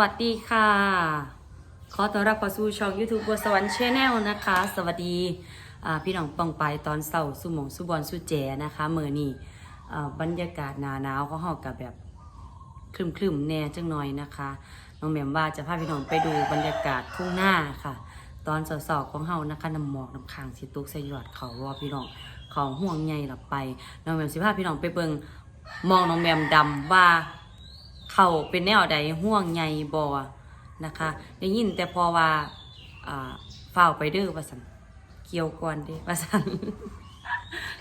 วัสดีค่ะ ขอต้อนรับเข้าสู่ช่อง YouTube บัวสวรรค์ชแนลนะคะ สวัสดีพี่น้องปองไปตอนเสาร์สุหมงสุบอลสุแจนะคะเมื่อนี้อ่บรรยากาศหนาหนาวเขาหอกับแบบคลึมๆแน่จังหน่อยนะคะน้องแหม่มว่าจะพาพี่น้องไปดูบรรยากาศทุ่งหน้าค่ะ ตอนเสาๆของเฮานะคะน้ำหมอกน้ำค้างสิตุกใส่ยอดเขาว่าพี่น้องของห่วงใหญ่หลับไปน้องแหม่มสิพาพี่น้องไปเบิงมองน้องแหม่มดำว่า เขาเป็นแนวใดห่วงใหญ่บอนะคะได้ยินแต่พอว่าอ่าฝ้าวไปเด้อว่าสันเกี่ยวก่อนด้ว่าสัน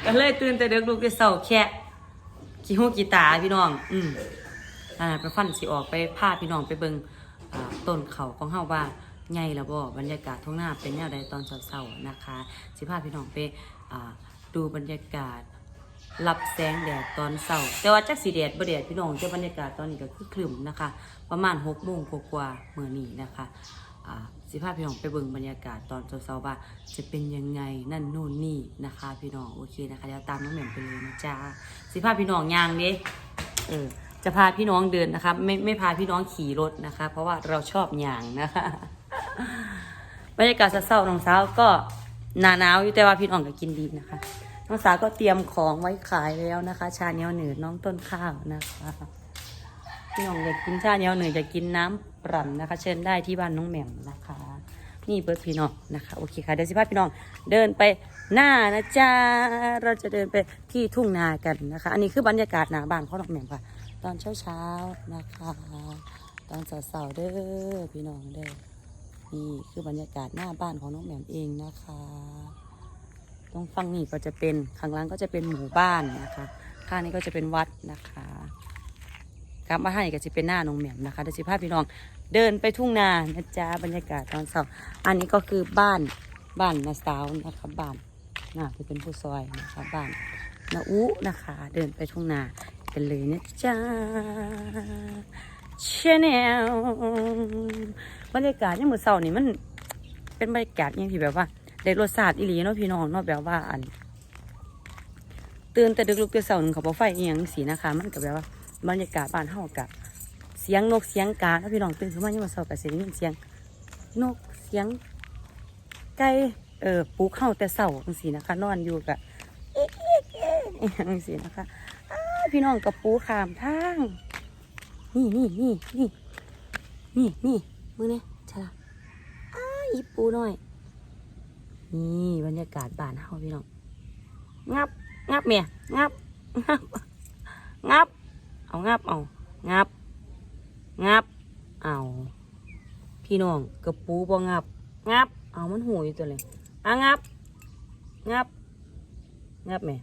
ก็เลยตื่นแต่เด็กลูกได้เศร้าแค่ขี้หูกีตาพี่น้อง อืมอ่าไปฟันสิออกไปพาพี่น้องไปเบิงต้นเขาของเฮาว่าใหญ่ล้วบ่บรรยากาศท้องหน้าเป็นแนวใดตอนเช้าๆนะคะ สิพาพี่น้องไปดูบรรยากาศ รับแสงแดดตอนเช้าแต่ว่าจักสีแดดบ่แดดพี่น้องแต่บรรยากาศตอนนี้ก็คือคลึมนะคะ ประมาณ6โมงกว่าเมื่อนี้นะคะอ่าสิพาพี่น้องไปเบิ่งบรรยากาศตอนเช้าๆว่า จะเป็นยังไงนั่นนู่นนี่นะคะ พี่น้องโอเคนะคะเดี๋ยวตามน้องแหม่มไปเลยนะจ๊ะสิพาพพี่น้องยางเด้เออจะพาพี่น้องเดินนะคะไม่ไม่พาพี่น้องขี่รถนะคะ เพราะว่าเราชอบย่างนะคะบรรยากาศเศร้าๆน้องสาวก็หนาหนาวอยู่แต่ว่าพี่น้องก็กินดีนะคะ น้องสาวก็เตรียมของไว้ขายแล้วนะคะ ชาเนียวหนืดน้องต้นข้าวนะคะพี่น้องอยากกินชาเนียวหนืดอยากกินน้ำปรั่นนะคะ เชิญได้ที่บ้านน้องแหม่มนะคะ นี่เบิร์ดพี่น้องนะคะโอเคค่ะเดี๋ยวสิพาพี่น้องเดินไปหน้านะจ๊ะเราจะเดินไปที่ทุ่งนากันนะคะ อันนี้คือบรรยากาศหน้าบ้านของน้องแหม่มค่ะ ตอนเช้าๆนะคะ ตอนเสาร์ๆเด้อพี่น้องเด้อนี่คือบรรยากาศหน้าบ้านของน้องแหม่มเองนะคะ ตรงฝั่งนี้ก็จะเป็นข้างล่างก็จะเป็นหมู่บ้านนะคะข้างนี้ก็จะเป็นวัดนะคะกลับมาให้ก็จะเป็นหน้าหนองแหม่มนะคะเดี๋ยวสิพาพี่น้องเดินไปทุ่งนานะจ๊ะบรรยากาศตอนเช้าอันนี้ก็คือบ้านบ้านนาสาวนะคะบ้านน่าจะเป็นผู้ซอยนะคะบ้านนาอุนะคะ เดินไปทุ่งนากันเลยนะจ๊ะชแนลบรรยากาศยามมือเช้านี่มันเป็นบรรยากาศย่างที่แบบว่า ได้รสชาติอีหลีเนาะพี่น้องเนาะแบบว่าอัน ตื่นแต่ดึกลุกแต่เสาหนึ่งเขาบ่ไฟเอียงสีนะคะ มันก็แบบว่าบรรยากาศบ้านเฮากับเสียงนกเสียงกาแล้วพี่น้องตื่นขึ้นมายังมาเสากับเสียงยินเสียง นกเสียงไก่เออปลูกเข้าแต่เสาสีนะคะ นอนอยู่กับเอ๊ะเอ๊ะเอ๊ะอหยังสีนะคะพี่น้องกับปูขามทางนี่นี่นี่นี่นี่นี่มือเนี่ยใช่ละอ้าอีปูหน่อย นี่บรรยากาศบ้านเฮาพี่น้อง งับ งับเมียงับ งับ งับ เอางับ เอา งับ งับ เอา พี่น้องกระปูบ่งับ งับ เอามันหูอยู่ตัวเลยอะงับ งับ งับแม่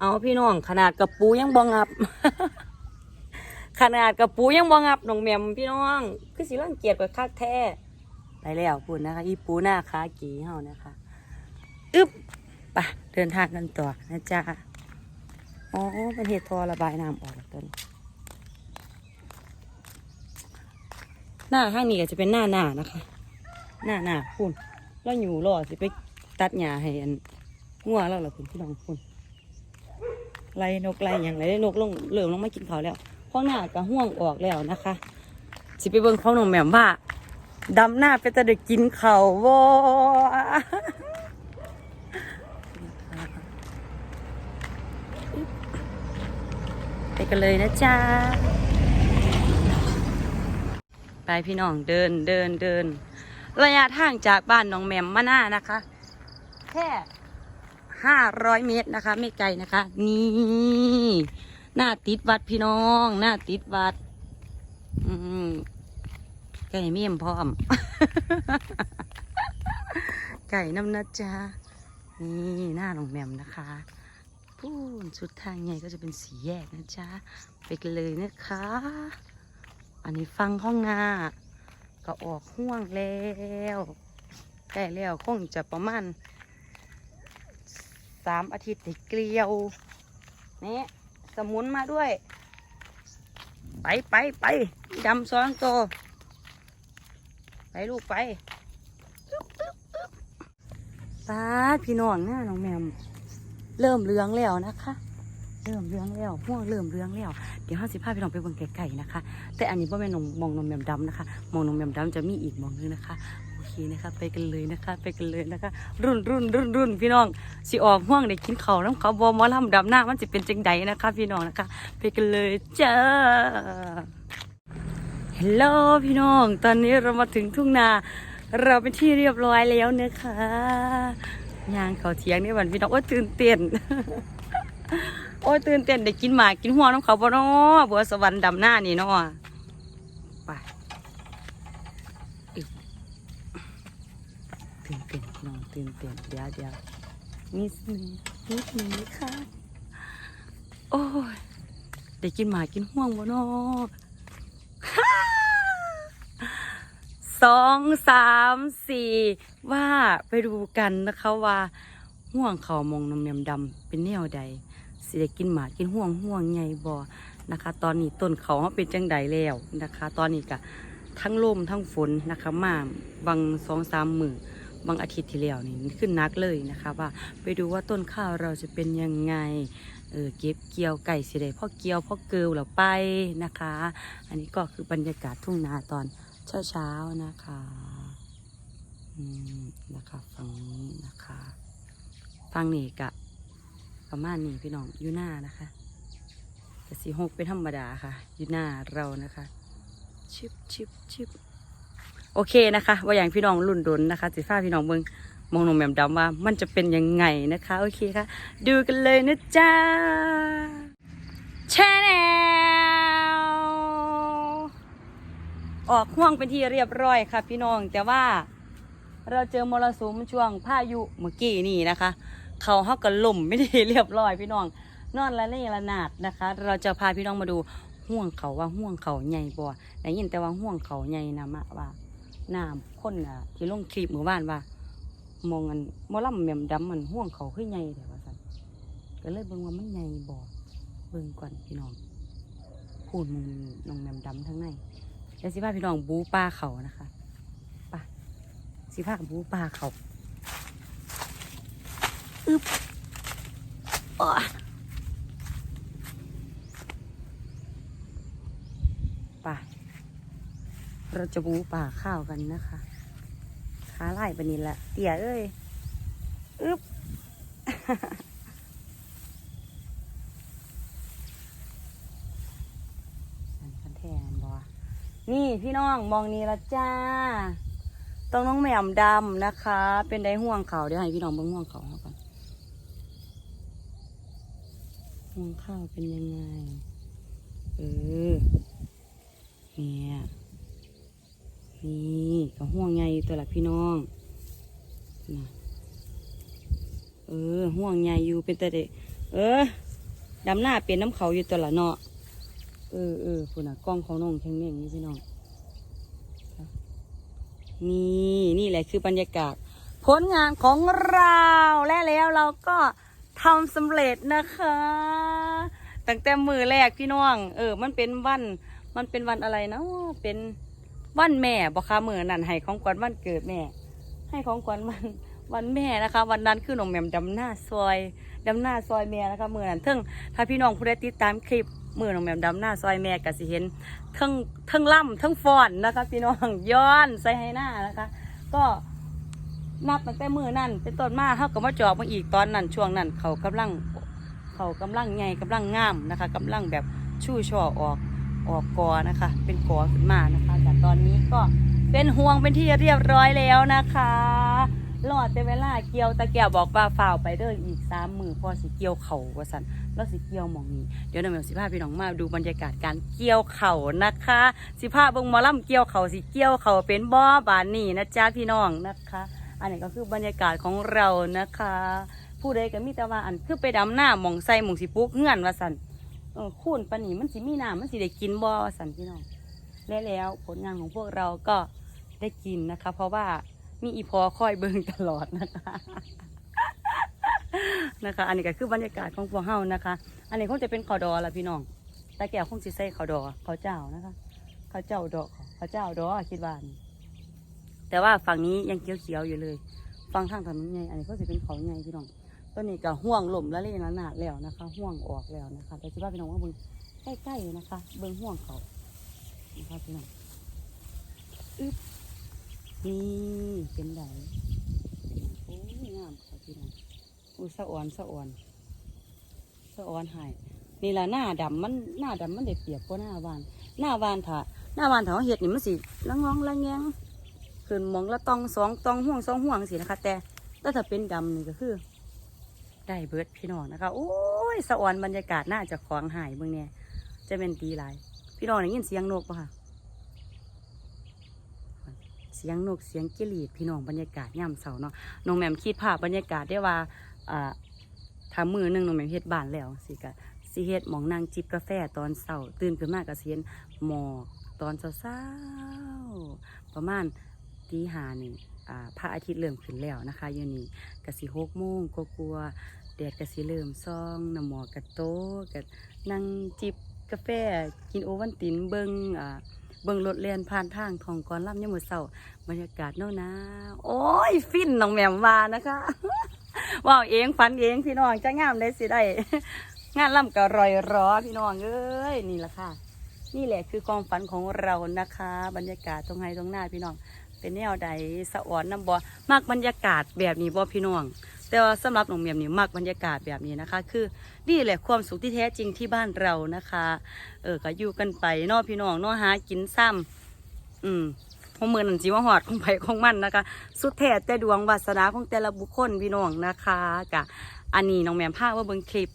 เอาพี่น้องขนาดกระปูยังบ่งับ ขนาดกระปูยังบ่งับน้องแมมพี่น้อง คือสิรังเกียจกับคักแท้ ไปแล้วปุ่นนะคะ อีปูหน้าคากีเฮานะคะอึ๊บไปเดินทางกันต่อนะจ๊ะอ๋อเป็นเหตุทอระบายน้ำออกแล้วต้นหน้าข้างนี้ก็จะเป็นหน้าหน้านะคะ หน้าหน้าพุ่นแล้วอยู่รอสิไปตัดหญ้าให้อันงัวแล้วล่ะคุณพี่น้องคุณไล่นกไล่อย่างไรได้นกลงเหลือลงมากินเขาแล้วข้างหน้าก็ห่วงออกแล้วนะคะสิไปเบิ่งข้องน้องแหม่มว่า ดำหน้าไปจะได้กินเขาวบ่ไปกันเลยนะจ๊ะ ไปพี่น้องเดินเดินเดิน ระยะทางจากบ้านน้องแมมมาหน้านะคะ แค่ห้าร้อยเมตรนะคะ ไม่ไกลนะคะ นี่หน้าติดวัดพี่น้อง หน้าติดวัด อืม ไก่เมี่ยมพร้อม ไก่น้ำนะจ๊ะนี่หน้าหนองแหมมนะคะพูนสุดทางใหญ่ก็จะเป็นสีแยกนะจ๊ะไปกันเลยนะคะ อันนี้ฟังห้องนาก็ออกห่วงแล้วใกล้แล้วคงจะประมาณสามอาทิตย์ได้เกลียวนี่สมุนมาด้วย ไปไปไปดำสองตัว ไปลูกไปอึ๊บอึ๊บอึ๊บป้าพี่น้องหน้าน้องแหมมเริ่มเลืองแล้วนะคะ เริ่มเรื่องแล้วห่วงเริ่มเรื่องแล้ว เดี๋ยวห้าสิบห้าพี่น้องไปเบิ่งไก่ๆนะคะ แต่อันนี้พ่อแม่นมมองนมแมมดำนะคะ มองนมแมมดำจะมีอีกมองนึงนะคะโอเคนะคะ ไปกันเลยนะคะ ไปกันเลยนะคะ รุ่นรุ่นรุ่นรุ่นพี่น้องสิออกห่วงได้กินเขาน้ำเขาวบอมอลำดำหน้ามันจะเป็นจังใดนะคะ พี่น้องนะคะ ไปกันเลยจ้า ฮัลโหลพี่น้อง ตอนนี้เรามาถึงทุ่งนา เราเป็นที่เรียบร้อยแล้วนะคะยางเขาเทียงนี่วันพี่น้องโอ้ยตื่นเต้นโอ้ยตื่นเต้นได้กินหมากกินหัวน้ำเขาบ่เนาะบัวสวรรค์ดำหน้านี่เนาะไปตื่นเต้นน้องตื่นเต้นเดี๋ยวเดี๋ยวนิดนึงนิดนึงค่ะโอ้ยได้กินหมากกินห่วงบ่เนาะ สองสามสี่ว่าไปดูกันนะคะว่าห่วงเขามองน้ำเมียมดำเป็นแนวใดสิได้กินหมากินห่วงห่วงใหญ่บ่นะคะ ตอนนี้ต้นเขาเขาเป็นจังใดแล้วนะคะ ตอนนี้ก็ทั้งลมทั้งฝนนะคะมาบางสองสามมือบางอาทิตย์ที่แล้วนี่ขึ้นนักเลยนะคะ ว่าไปดูว่าต้นข้าวเราจะเป็นยังไงเออเก็บเกี่ยวไก่สิได้พ่อเกี่ยวพ่อเกลือเราไปนะคะ อันนี้ก็คือบรรยากาศทุ่งนาตอน เช้าเช้าๆนะคะอืมนะคะฝั่งนี้นะคะฝั่งนี้กะ ประมาณนี้พี่น้องอยู่หน้านะคะกะสีหกเป็นธรรมดาค่ะ อยู่หน้าเรานะคะชิบชิบชิบโอเคนะคะ ว่าอย่างพี่น้องรุ่นดนนะคะสิฟ้าพี่น้องเบิงมองนมแหม่มดำว่ามันจะเป็นยังไงนะคะ โอเคค่ะ ดูกันเลยนะจ๊ะแชนแนล ออกห่วงเป็นที่เรียบร้อยค่ะพี่น้องแต่ว่าเราเจอมรสุมช่วงพายุเมื่อกี้นี่นะคะ เขาเขาก็ล่มไม่ได้เรียบร้อยพี่น้อง นอนละเล่ละนาดนะคะ เราจะพาพี่น้องมาดูห่วงเขาว่าห่วงเขาใหญ่บ่ได้ยินแต่ว่าห่วงเขาใหญ่นะมะว่าน้ำคนอะที่ลงคลิปเมื่อวานว่ามองอันมอลำแหม่มดำมันห่วงเขาขึ้นใหญ่แต่ว่าสันก็เลยเบิ่งว่ามันใหญ่บ่เบิ่งก่อนพี่น้องพูดมึงน้องแหม่มดำทั้งใน ดี๋ยวสิพาพี่น้องบูปลาเขานะคะไปสิพาบูปลาเขาอึบอ้อไปเราจะบูปลาข้าวกันนะคะขาไล่ปานนี้ละเตี่ยเอ้ยอึ๊บ สันคันแทนบอ นี่พี่น้องมองนี่ละจ้าตรงน้องแหม่มดำนะคะ เป็นได้ห่วงเขาเดี๋ยวให้พี่น้องเบิ่งห่วงเขาเขาก่อนห่วงข้าวเป็นยังไง เออ เนี่ย นี่ก็ห่วงใหญ่ตัวละพี่น้องนะเออห่วงใหญ่อยู่เป็นแต่เด็กเออดำหน้าเป็นน้ำเขาอยู่ตัวละเนาะ เออเออคุณอะกล้องเขาน้องแข็งเน่งนี่พี่น้องนี่นี่แหละคือบรรยากาศ ผลงานของเราและแล้วเราก็ทำสำเร็จนะคะ ตั้งแต่มือแรกพี่น้อง เออ มันเป็นวัน มันเป็นวันอะไรนะเป็นวันแม่บอค่ะมือนั่นให้ของขวัญวันเกิดแม่ ให้ของขวัญวันวันแม่นะคะ วันนั้นคือหน้องแหม่มดำหน้าซอยดำหน้าซอยแม่นะคะมือนั้นเทิงถ้าพี่น้องผู้ใดติดตามคลิป มือน้องแม่มดำหน้าซอยแม่ก็สิเห็นทั้งทั้งล่ำทั้งฟอนนะคะ พี่น้องย้อนใส่ให้หน้านะคะ ก็นับตั้งแต่มือนั่นเป็นต้นมาเขาก็มาจอบมาอีกตอนนั้นช่วงนั้น เขากำลังเขากำลังใหญ่กำลังงามนะคะกำลังแบบชู่ช่อออกออกกอนะคะ เป็นกอขึ้นมานะคะแต่ตอนนี้ก็เป็นห่วงเป็นที่เรียบร้อยแล้วนะคะ รอดแต่เวลาเกี่ยวตะแก้วบอกว่าฝ่าวไปเดินอีกสามมือพอสิเกี่ยวเข่าว่าสันแล้วสิเกี่ยวหมองนี้เดี๋ยวน้ำเหมียวสิพาพี่น้องมาดูบรรยากาศการเกี่ยวเข่านะคะ สิพาเบิ่งหมอลำเกี่ยวเข่าสิเกี่ยวเข่าเป็นบ่อบานนี่นะจ๊ะพี่น้องนะคะ อันนี้ก็คือบรรยากาศของเรานะคะ ผู้ใดก็มีแต่ว่าอันคือไปดำหน้าหมองใส่หมองสิปลุกเงื่อนว่าสันเออคูนปนีมันสิมีน้ำมันสิได้กินบ่ว่าสันพี่น้องและแล้วผลงานของพวกเราก็ได้กินนะคะ เพราะว่า มีอีพอคอยเบิ่งตลอดนะคะ นะคะ อันนี้ก็คือบรรยากาศของพวกเฮานะคะ อันนี้คงจะเป็นข้าวดอละพี่น้องตาแก้วคงสิใส่ข้าวดอข้าวเจ้านะคะข้าวเจ้าดอกข้าวเจ้าดอคิดว่านแต่ว่าฝั่งนี้ยังเขียวๆอยู่เลยฟังทางถนนใหญ่อันนี้ก็จะเป็นเขาใหญ่พี่น้องตัวนี้ก็ห่วงหล่มละเลยนะหนาดแล้วนะคะ ห่วงออกแล้วนะคะแต่สิว่าพี่น้องว่าเบิ่งใกล้ๆนะคะ เบิ่งห่วงเขานะคะพี่น้องอึ๊บ นี่เป็นไดโอ้ยงามค่ะพี่น้องอุ้สะอ่อนสะอ่อนสะอ่อนหายนี่ละหน้าดำมันหน้าดำมันเด็ดเปียกกว่าหน้าวาน หน้าวานถ้าหน้าวานถ้าเห็ดนี่มันสิละงองละแงงขึ้นมองละตองสองตองห่วงสองห่วงสินะคะ แต่แต่ถ้าเป็นดำนี่ก็คือ ได้เบิดพี่น้องนะคะโอ้ยสะออนบรรยากาศน่าจะขวางหายเบิ่งเนี่ยจะเป็นดีหลาย พี่น้องได้ยินเสียงนกปะคะ สียงนกเสียงกิลีดพี่น้องบรรยากาศย่ำเสาเนาะน้องแหม่มคิดภาพบรรยากาศได้ว่าอ่าทำมือหนึ่งน้องแหม่มเฮ็ดบ้านแล้วสิกะสิเฮ็ดหมองนางจิบกาแฟตอนเสาตื่นขึ้นมากะเสียนหมอกตอนเช้าๆประมาณตีหานี่อ่าพระอาทิตย์เริ่มขึ้นแล้วนะคะอยู่นี่กะสิหกโมงก็กลัวแดดก็สิเริ่มซองน้ำหมอกกะโตกะนั่งจิบกาแฟกินโอวันตินเบิงอ่า เบิงรถเลียนผ่านทางทองกอนล่ำยามมือเศร้าบรรยากาศหนาวหนาโอ้ย ฟินน้องแหม่มว่านะคะว้าวเองฝันเองพี่น้องจะงามได้สิได้ งานล่ำก็รอยรอพี่น้องเอ้ยนี่แหละค่ะ นี่แหละคือความฝันของเรานะคะ บรรยากาศตรงไห้ตรงหน้าพี่น้องเป็นแนวใดสะอ่อนน้ำบอมากบรรยากาศแบบนี้บ่พี่น้อง แต่ว่าสำหรับหนองเมียมนี่มักบรรยากาศแบบนี้นะคะ คือนี่แหละความสุขที่แท้จริงที่บ้านเรานะคะ เออก็อยู่กันไปนอพี่น้องนอหากินซ้ำอืมพอมือนันจีว่าหอดของไปของมันนะคะ สุดแท้แต่ดวงวาสนาของแต่ละบุคคลพี่น้องนะคะกะอันนี้น้องแหม่มพาว่าเบิงคลิป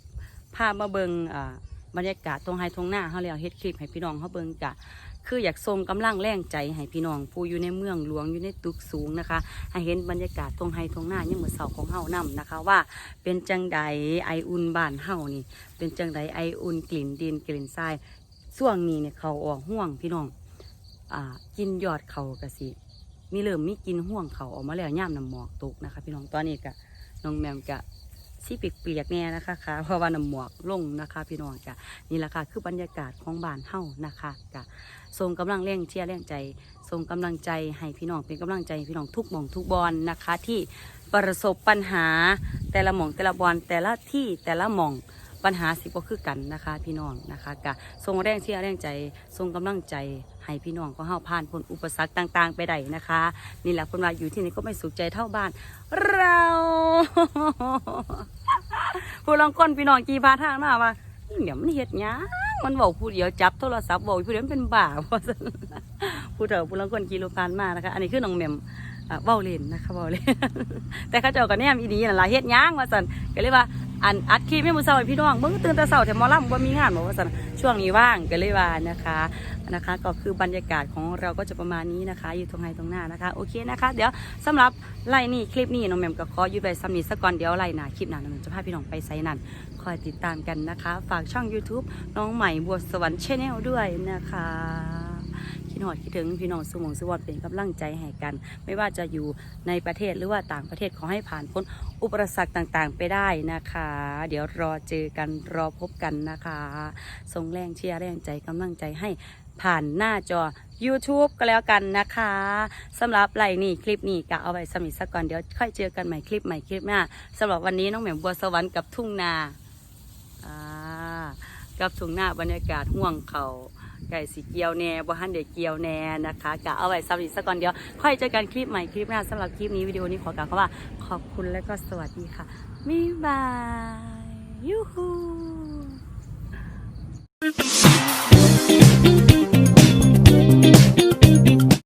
พามาเบิงอ่าบรรยากาศตรงไฮตรงหน้าเขาแล้วเฮ็ดคลิปให้พี่น้องเขาเบิงกะ คืออยากส่งกำลังแรงใจให้พี่น้องผู้อยู่ในเมืองหลวงอยู่ในตึกสูงนะคะ ให้เห็นบรรยากาศตรงไฮตรงหน้ายังเหมือนเสาของเฮานํนะคะ ว่าเป็นจังใดไออุ่นบ้านเฮานี่ เป็นจังใดไออุ่นกลิ่นดินกลิ่นทรายช่วงนี้เนี่ยเขาออกห่วงพี่น้องอ่ากินยอดเขากะสิมีเริ่มมีกินห่วงเขาออกมาแล้วย่ามน้ำหมอกตกนะคะ พี่น้องตอนนี้กะน้องแมมกะ สีเปียกๆแน่นะคะค่ะเพราะว่าน้ำหมอกลงนะคะ พี่น้องกะนี่แหละค่ะคือบรรยากาศของบ้านเฮานะคะกะส่งกำลังแรงเชียร์แรงใจส่งกำลังใจให้พี่น้องเป็นกำลังใจพี่น้องทุกหม่องทุกบอลนะคะ ที่ประสบปัญหาแต่ละหม่องแต่ละบอลแต่ละที่แต่ละหม่องปัญหาสิบ่คือกันนะคะ พี่น้องนะคะกะส่งแรงเชียร์แรงใจส่งกำลังใจ ให้พี่น้องก็เฮาผ่านพ้นอุปสรรคต่าง ๆ ไปได้นะคะ นี่แหละคนว่าอยู่ที่นี่ก็ไม่สุขใจเท่าบ้าน เราผู้ลองก้นพี่น้องกี่พาทางมาว่าเดี๋ยวมันเฮ็ดหยังมันบอกผู้เดียวจับโทรศัพท์บอกผู้เดียวมันเป็นบ้าว่าผู้เฒ่าผู้ลองก้นกี่โลพานมานะคะ อันนี้คือน้องแหม่มอ่าเว้าเล่นนะคะเว้าเล่นแต่เขาเจ้าก็แนมอีดีนั่นล่ะเฮ็ดหยังว่าซั่นก็เลยว่า อันอัดคลิปให้มื้อเช้าให้พี่น้องเบิ่งตื่นแต่เช้าแต่มอลำบ่มีงานบอกว่าซั่นช่วงนี้ว่างก็เลยว่านะคะนะคะ ก็คือบรรยากาศของเราก็จะประมาณนี้นะคะ อยู่ตรงไหนตรงหน้านะคะโอเคนะคะ เดี๋ยวสำหรับไล่นี่คลิปนี้น้องแหม่มก็ขออยู่ไปซ้ำนี้สักก่อนเดี๋ยวไล่หนาคลิปหนาน้องแหม่มจะพาพี่น้องไปไซนั่นคอยติดตามกันนะคะ ฝากช่อง YouTube น้องใหม่บัวสวรรค์ชแนลด้วยนะคะ ดหอดคิดถึงพี่น้องสุมงสุวัสดิ์เป็นกำลังใจให้กัน ไม่ว่าจะอยู่ในประเทศหรือว่าต่างประเทศขอให้ผ่านพ้นอุปสรรคต่างๆ ไปได้นะคะ เดี๋ยวรอเจอกันรอพบกันนะคะส่งแรงเชียร์แรงใจกำลังใจให้ผ่านหน้าจอ YouTube ก็แล้วกันนะคะสำหรับไลน์นี่คลิปนี้ก็เอาไว้สมิสักก่อนเดี๋ยวค่อยเจอกันใหม่คลิปใหม่คลิปหน้าสำหรับวันนี้น้องแหม่มบัวสวรรค์กับทุ่งนากับทุ่งนาบรรยากาศห่วงเขา ไก่สีเกียวแน่บ่หันเด็กเกียวแน่นะคะกะเอาไว้ซ้ำอีกสักก่อนเดียว ค่อยเจอกันคลิปใหม่คลิปหน้าสำหรับคลิปนี้วิดีโอนี้ขอกล่าวคำว่าขอบคุณและก็สวัสดีค่ะบ๊ายบายยูฮู